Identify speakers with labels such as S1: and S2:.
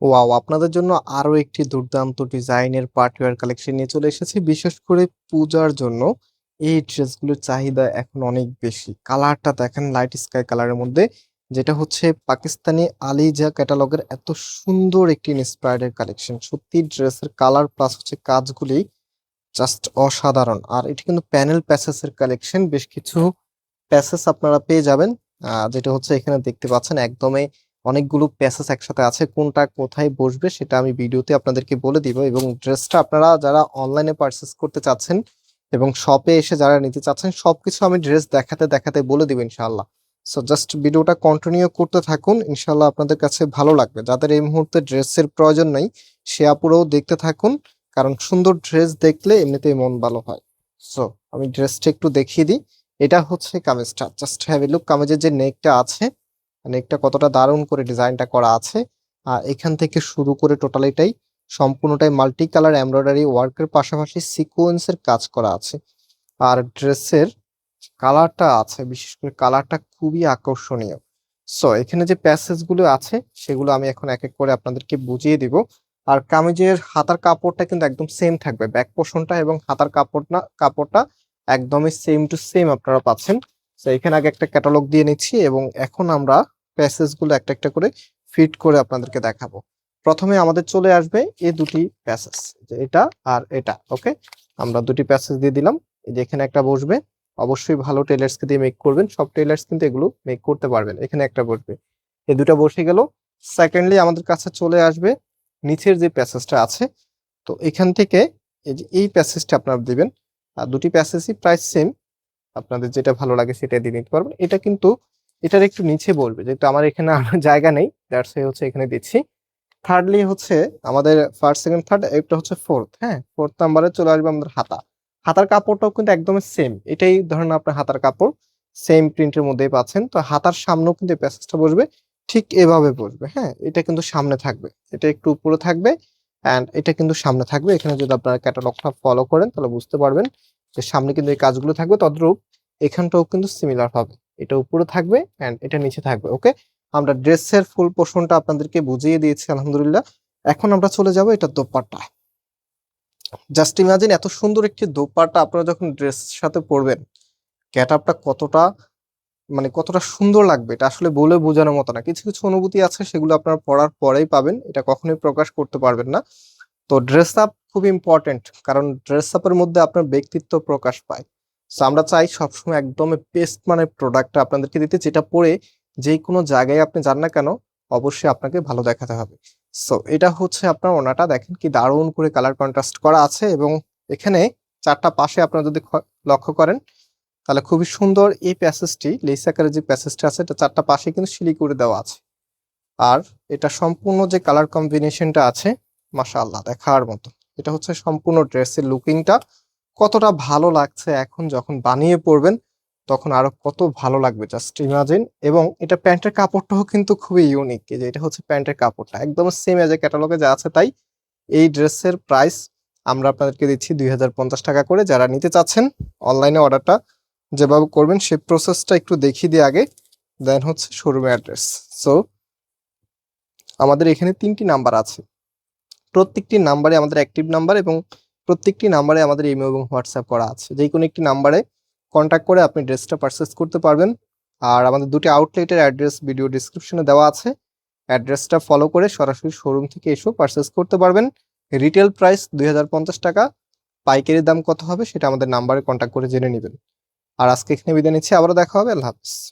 S1: Wow! আপনাদের জন্য আরও একটি দুর্দান্ত ডিজাইনের পার্টিওয়ার কালেকশন নিয়ে চলে এসেছি। বিশেষ করে পূজার জন্য এই ড্রেসগুলোর চাহিদা এখন অনেক বেশি। কালারটা দেখেন লাইট স্কাই কালারের মধ্যে, যেটা হচ্ছে পাকিস্তানি আলিজা ক্যাটালগের এত সুন্দর একটি ইন্সপায়ার্ড এর কালেকশন। সত্যি ড্রেসের কালার প্লাস হচ্ছে কাজগুলি জাস্ট অসাধারণ। আর এটি কিন্তু প্যানেল প্যাসেস এর কালেকশন। বেশ কিছু প্যাসেস আপনারা পেয়ে যাবেন। যেটা হচ্ছে এখানে দেখতে পাচ্ছেন, একদমই অনেকগুলো প্যাসেজ একসাথে আছে। কোনটা কোথায় বসবে সেটা আমি ভিডিওতে আপনাদেরকে বলে দিব এবং ড্রেসটা আপনারা যারা অনলাইনে পারচেজ করতে চাচ্ছেন এবং শপে এসে যারা নিতে চাচ্ছেন সবকিছু আমি ড্রেস দেখাতে, দেখাতে বলে দিব ইনশাল্লাহ সো জাস্ট ভিডিওটা কন্টিনিউ করতে থাকুন। ইনশাআল্লাহ আপনাদের কাছে ভালো লাগবে। যাদের এই মুহূর্তে ড্রেসের প্রয়োজন নেই সে আপুরাও দেখতে থাকুন। কারণ সুন্দর ড্রেস দেখলে এমনিতেই মন ভালো হয়। সো আমি ড্রেসটা একটু দেখিয়ে দিই। এটা হচ্ছে কামিজটা। জাস্ট হ্যাভ এ লুক কামিজের যে নেকটা আছে নেকটা কতটা দারুণ করে ডিজাইনটা করা আছে। আর এখান থেকে শুরু করে টোটালিটাই সম্পূর্ণটাই মাল্টি কালার এমব্রয়ডারি ওয়ার্কের পাশাপাশি সিকোয়েন্সের কাজ করা আছে। আর ড্রেসের কালারটা আছে বিশেষ করে কালারটা খুবই আকর্ষণীয়। সো এখানে যে প্যাসেজগুলো আছে সেগুলো আমি এখন এক, এক করে আপনাদেরকে বুঝিয়ে দিব। আর কামিজের হাতার কাপড়টা কিন্তু একদম সেম থাকবে। ব্যাক পোরশনটা এবং হাতার কাপড়টা কাপড়টা একদমই সেম টু সেম আপনারা পাচ্ছেন। সো এখানে আগে একটা ক্যাটালগ দিয়ে নিচ্ছি এবং এখন আমরা প্যাসেজগুলো একটা, একটা করে ফিট করে আপনাদেরকে দেখাবো। প্রথমে আমাদের চলে আসবে এই দুটি প্যাসেজ। এটা আর এটা। ওকে? আমরা দুটি প্যাসেজ দিয়ে দিলাম। এই যে এখানে একটা বসবে। অবশ্যই ভালো টেইলার্সকে দিয়ে মেক করবেন। সব টেইলার্স কিন্তু এগুলো মেক করতে পারবেন। এখানে একটা বসবে। এই দুটা বসে গেল। সেকেন্ডলি আমাদের কাছে চলে আসবে নিচের যে প্যাসেজটা আছে। তো এখান থেকে এই যে এই প্যাসেজটা আপনারা দিবেন। আর দুটি প্যাসেজই প্রায় সেম। আপনাদের যেটা ভালো লাগে সেটা দিয়ে নিতে পারবেন। এটা কিন্তু এটার একটু নিচে বলবে যেহেতু আমার এখানে জায়গা নেই। দ্যাটস হচ্ছে এখানে দিচ্ছি। থার্ডলি হচ্ছে আমাদের ফার্স্ট, সেকেন্ড, থার্ড এটা হচ্ছে ফোর্থ, হ্যাঁ? ফোর্থ নাম্বারে চলে আসবে আমাদের হাতা। হাতার কাপড়টাও কিন্তু একদমই সেম। এটাই ধরেন আপনার হাতার কাপড়। সেম প্রিন্টের মধ্যেই পাচ্ছেন। তো হাতার সামনেও কিন্তু প্যাসেজটা বসবে। ঠিক এভাবে বসবে, হ্যাঁ? এটা কিন্তু সামনে থাকবে। এটা একটু উপরে থাকবে অ্যান্ড এটা কিন্তু সামনে থাকবে। এখানে যদি আপনারা ক্যাটালগটা ফলো করেন তাহলে বুঝতে পারবেন যে সামনে কিন্তু এই কাজগুলো থাকবে তদ্রূপ এখানটাও কিন্তু সিমিলার হবে। এটা উপরে থাকবে অ্যান্ড এটা নিচে থাকবে। ওকে? আমরা ড্রেসের ফুল পোরশনটা আপনাদেরকে বুঝিয়ে দিয়েছি আলহামদুলিল্লাহ। এখন আমরা চলে যাব এটা দোপাট্টা। জাস্ট ইমাজিন এত সুন্দর একটি দোপাট্টা আপনারা যখন ড্রেসের সাথে পরবেন, ক্যাট গেটআপটা কতটা মানে কতটা সুন্দর লাগবে এটা আসলে বলে বোঝানোর মতো না। কিছু, কিছু অনুভূতি আছে সেগুলো আপনারা পড়ার পরেই পাবেন। এটা কখনোই প্রকাশ করতে পারবেন না। তো ড্রেস আপ খুব ইম্পোর্টেন্ট। কারণ ড্রেস আপের মধ্যে আপনার ব্যক্তিত্ব প্রকাশ পায়। সো আমরা চাই সবসময় একদমই বেস্ট মানের প্রোডাক্টটা আপনাদেরকে দিতে, যেটা পরে যে কোনো জায়গায় আপনি যান না কেন, অবশ্যই আপনাকে ভালো দেখাতে হবে। সো এটা হচ্ছে আপনার ওড়নাটা দেখেন কি দারুণ করে কালার কন্ট্রাস্ট করা আছে এবং এখানে চারটা পাশে আপনারা যদি লক্ষ্য করেন, তাহলে খুবই সুন্দর এই প্যাসেজটি লেস আকারের যে প্যাসেজটা আছে, এটা চারটা পাশে কিন্তু সিলি করে দেওয়া আছে। আর এটা সম্পূর্ণ যে কালার কম্বিনেশনটা আছে মাশাআল্লাহ, দেখার মতো। এটা হচ্ছে সম্পূর্ণ ড্রেসের লুকিংটা কতটা ভালো লাগছে এখন যখন বানিয়ে পড়বেন তখন আরও কত ভালো লাগবে জাস্ট ইমাজিন এবং এটা প্যান্টের কাপড়টাও কিন্তু খুবই ইউনিক। যে এটা হচ্ছে প্যান্টের কাপড়টা। একদম সেম এজ এ ক্যাটালগে যা আছে তাই। এই ড্রেসের প্রাইস আমরা আপনাদেরকে দিচ্ছি ৳২০৫০ করে। যারা নিতে চাচ্ছেন অনলাইনে অর্ডারটা যেভাবে করবেন, সে প্রসেসটা একটু দেখিয়ে দিই আগে। দেন হচ্ছে শোরুমের অ্যাড্রেস। সো আমাদের এখানে তিনটি নাম্বার আছে। প্রত্যেকটি নাম্বারে আমাদের অ্যাক্টিভ নাম্বার এবং প্রত্যেকটি নাম্বারে আমাদের ইমো এবং হোয়াটসঅ্যাপ করা আছে। যেকোনো একটি নাম্বারে কনট্যাক্ট করে আপনি ড্রেসটা পারচেজ করতে পারবেন। আর আমাদের দুটি আউটলেটের অ্যাড্রেস ভিডিও ডেসক্রিপশনে দেওয়া আছে। অ্যাড্রেসটা ফলো করে সরাসরি শোরুম থেকে এসেও পারচেজ করতে পারবেন। রিটেল প্রাইস দুই হাজার পঞ্চাশ টাকা পাইকারি দাম কত হবে সেটা আমাদের নাম্বারে কনট্যাক্ট করে জেনে নেবেন আর আজকে এখানে বিদায় নিচ্ছি। আবারও দেখা হবে। আল্লাহ হাফেজ।